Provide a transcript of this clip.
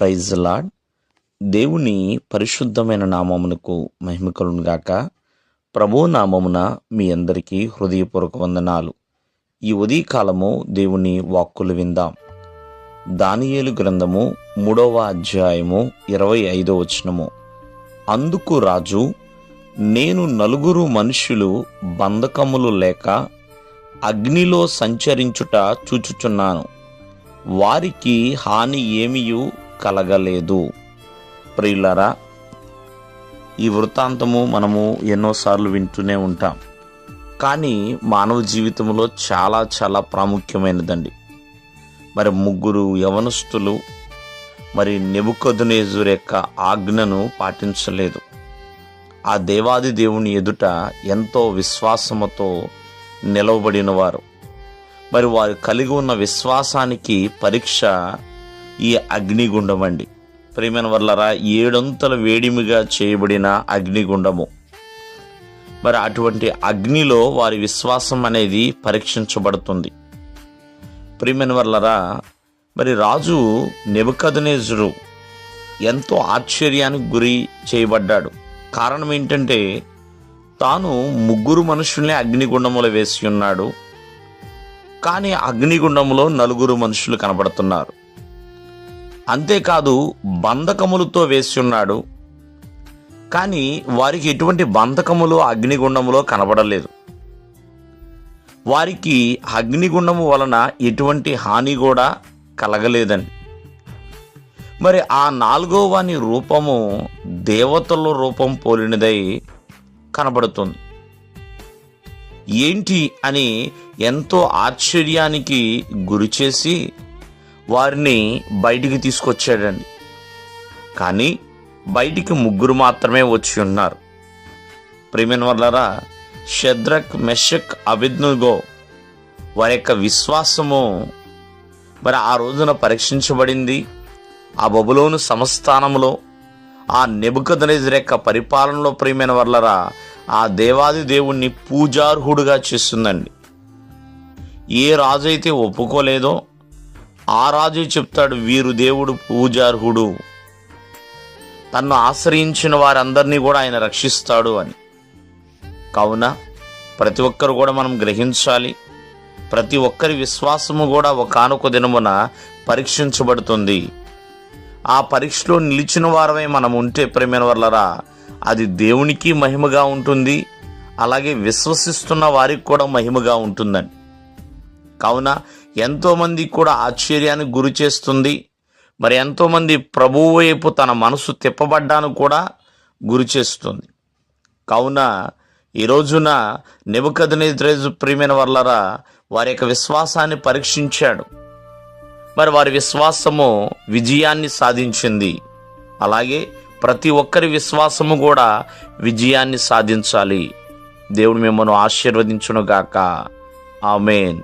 Praise lord దేవుని పరిశుద్ధమైన నామమునకు మహిమకలుగాక కలుగును ప్రభు నామమున మీ అందరికీ హృదయపూర్వక వందనాలు. ఈ ఉదయకాలము దేవుని వాక్కులు విందాం. దానియేలు గ్రంథము మూడవ అధ్యాయము ఇరవై ఐదో వచనము. అందుకు రాజు నేను నలుగురు మనుషులు బంధకములు లేక అగ్నిలో సంచరించుట చూచుచున్నాను. వారికి హాని ఏమియు? కలగలేదు. ప్రియులరా ఈ వృత్తాంతము మనము ఎన్నోసార్లు వింటూనే ఉంటాం. కానీ మానవ జీవితంలో చాలా చాలా ప్రాముఖ్యమైనదండి. మరి ముగ్గురు యవనస్తులు మరి నెబుకదునేజుర్ యొక్క ఆజ్ఞను పాటించలేదు. ఆ దేవాది దేవుని ఎదుట ఎంతో విశ్వాసముతో నిలవబడిన వారు మరి వారు కలిగి ఉన్న విశ్వాసానికి పరీక్ష ఈ అగ్నిగుండం అండి. ప్రేమైన వల్లరా ఏడంతల వేడిమిగా చేయబడిన అగ్నిగుండము. మరి అటువంటి అగ్నిలో వారి విశ్వాసం అనేది పరీక్షించబడుతుంది. ప్రియమైన వల్లరా మరి రాజు నెబకదనేజుడు ఎంతో ఆశ్చర్యానికి గురి చేయబడ్డాడు. కారణం ఏంటంటే తాను ముగ్గురు మనుషుల్ని అగ్నిగుండంలో వేసి ఉన్నాడు. కానీ అగ్నిగుండంలో నలుగురు మనుషులు కనబడుతున్నారు. అంతేకాదు బంధకములతో వేసి ఉన్నాడు. కానీ వారికి ఎటువంటి బంధకములు అగ్నిగుండములో కనబడలేదు. వారికి అగ్నిగుండము వలన ఎటువంటి హాని కూడా కలగలేదండి మరి ఆ నాలుగో వాని రూపము దేవతల రూపం పోలినదై కనబడుతుంది. ఏంటి అని ఎంతో ఆశ్చర్యానికి గురిచేసి వారిని బయటికి తీసుకొచ్చాడండి. కానీ బయటికి ముగ్గురు మాత్రమే వచ్చి ఉన్నారు. ప్రేమిన్ వల్లరా షద్రక్ మెషక్ అభిజ్ఞగో వారి యొక్క విశ్వాసము మరి ఆ రోజున పరీక్షించబడింది. ఆ బబులోను సంస్థానంలో ఆ నెబుకదనేజర్ యొక్క పరిపాలనలో ప్రియమైన వర్లరా ఆ దేవాది దేవుణ్ణి పూజార్హుడుగా చేస్తుందండి. ఏ రాజు అయితే ఒప్పుకోలేదో ఆ రాజు చెప్తాడు వీరు దేవుడు పూజార్హుడు. తన్ను ఆశ్రయించిన వారందరినీ కూడా ఆయన రక్షిస్తాడు అని. కావున ప్రతి ఒక్కరు కూడా మనం గ్రహించాలి. ప్రతి ఒక్కరి విశ్వాసము కూడా ఒకనొక దినమున పరీక్షించబడుతుంది. ఆ పరీక్షలో నిలిచిన వారమై మనం ఉంటే ప్రేమైన వల్లరా అది దేవునికి మహిమగా ఉంటుంది. అలాగే విశ్వసిస్తున్న వారికి కూడా మహిమగా ఉంటుందండి కావున ఎంతోమంది కూడా ఆశ్చర్యానికి గురి చేస్తుంది. మరి ఎంతోమంది ప్రభువు వైపు తన మనసు తిప్పబడ్డాను కూడా గురి చేస్తుంది. కావున ఈ రోజున నిబద్రేజు ప్రియమైన వర్లరా వారి యొక్క విశ్వాసాన్ని పరీక్షించాడు. మరి వారి విశ్వాసము విజయాన్ని సాధించింది. అలాగే ప్రతి ఒక్కరి విశ్వాసము కూడా విజయాన్ని సాధించాలి. దేవుడు మిమ్మల్ని ఆశీర్వదించునుగాక. ఆమెన్.